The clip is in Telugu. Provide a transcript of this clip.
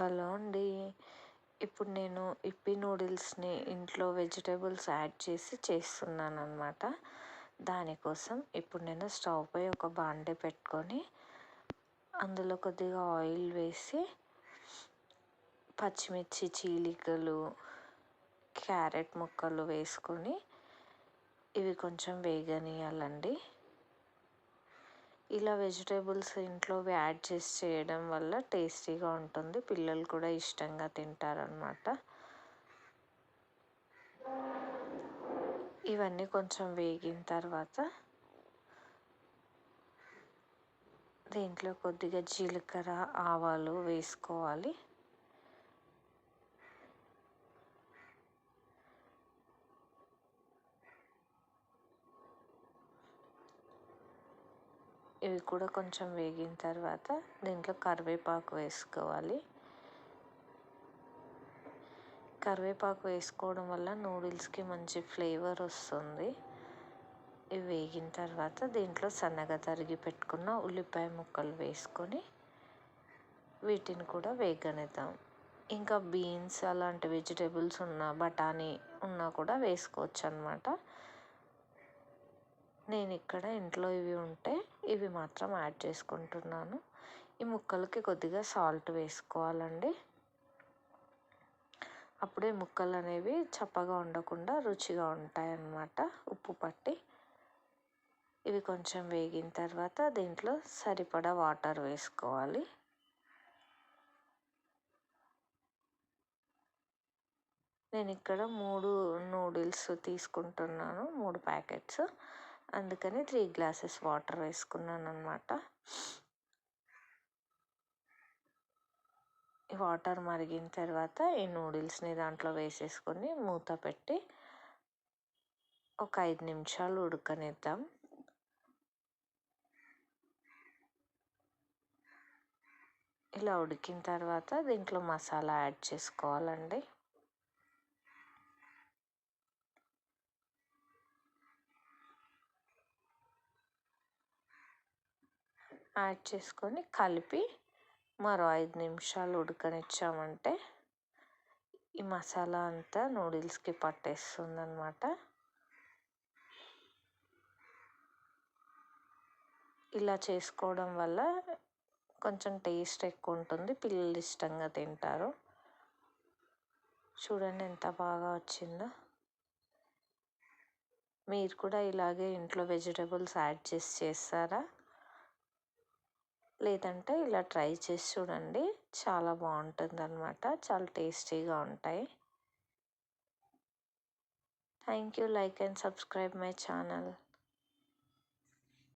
హలో అండి. ఇప్పుడు నేను ఇప్పి నూడిల్స్ని ఇంట్లో వెజిటేబుల్స్ యాడ్ చేసి చేస్తున్నాను అనమాట దానికోసం ఇప్పుడు నేను స్టవ్ పై ఒక బాండీ పెట్టుకొని అందులో కొద్దిగా ఆయిల్ వేసి పచ్చిమిర్చి చీలికలు క్యారెట్ ముక్కలు వేసుకొని ఇవి కొంచెం వేగనియాలండి ఇలా వెజిటేబుల్స్ ఇంట్లో యాడ్ చేసి చేయడం వల్ల టేస్టీగా ఉంటుంది. పిల్లలు కూడా ఇష్టంగా తింటారనమాట ఇవన్నీ కొంచెం వేగిన తర్వాత దీంట్లో కొద్దిగా జీలకర్ర ఆవాలు వేసుకోవాలి. ఇవి కూడా కొంచెం వేగిన తర్వాత దీంట్లో కరివేపాకు వేసుకోవాలి. కరివేపాకు వేసుకోవడం వల్ల నూడిల్స్కి మంచి ఫ్లేవర్ వస్తుంది. ఇవి వేగిన తర్వాత దీంట్లో సన్నగా తరిగి పెట్టుకున్న ఉల్లిపాయ ముక్కలు వేసుకొని వీటిని కూడా వేగనిద్దాం. ఇంకా బీన్స్ అలాంటి వెజిటేబుల్స్ ఉన్న బఠానీ ఉన్నా కూడా వేసుకోవచ్చు అనమాట నేను ఇక్కడ ఇంట్లో ఇవి ఉంటే ఇవి మాత్రం యాడ్ చేసుకుంటున్నాను. ఈ ముక్కలకి కొద్దిగా సాల్ట్ వేసుకోవాలండి. అప్పుడే ముక్కలు అనేవి చప్పగా ఉండకుండా రుచిగా ఉంటాయి అన్నమాట ఉప్పు పట్టి ఇవి కొంచెం వేగిన తర్వాత దీంట్లో సరిపడా వాటర్ వేసుకోవాలి. నేను ఇక్కడ మూడు నూడిల్స్ తీసుకుంటున్నాను మూడు ప్యాకెట్స్. అందుకని త్రీ గ్లాసెస్ వాటర్ వేసుకున్నాను అనమాట ఈ వాటర్ మరిగిన తర్వాత ఈ నూడిల్స్ని దాంట్లో వేసేసుకొని మూత పెట్టి ఒక ఐదు నిమిషాలు ఉడకనిద్దాం. ఇలా ఉడికిన తర్వాత దీంట్లో మసాలా యాడ్ చేసుకోవాలండి. యాడ్ చేసుకొని కలిపి మరో ఐదు నిమిషాలు ఉడకనిచ్చామంటే ఈ మసాలా అంతా నూడిల్స్కి పట్టేస్తుంది అనమాట ఇలా చేసుకోవడం వల్ల కొంచెం టేస్ట్ ఎక్కువ ఉంటుంది పిల్లలు ఇష్టంగా తింటారు. చూడండి ఎంత బాగా వచ్చిందో. మీరు కూడా ఇలాగే ఇంట్లో వెజిటేబుల్స్ యాడ్ చేసి చేస్తారా? లేదంటే ఇలా ట్రై చేసి చూడండి. చాలా బాగుంటుంది అనమాట చాలా టేస్టీగా ఉంటాయి. Thank you. Like and subscribe my channel.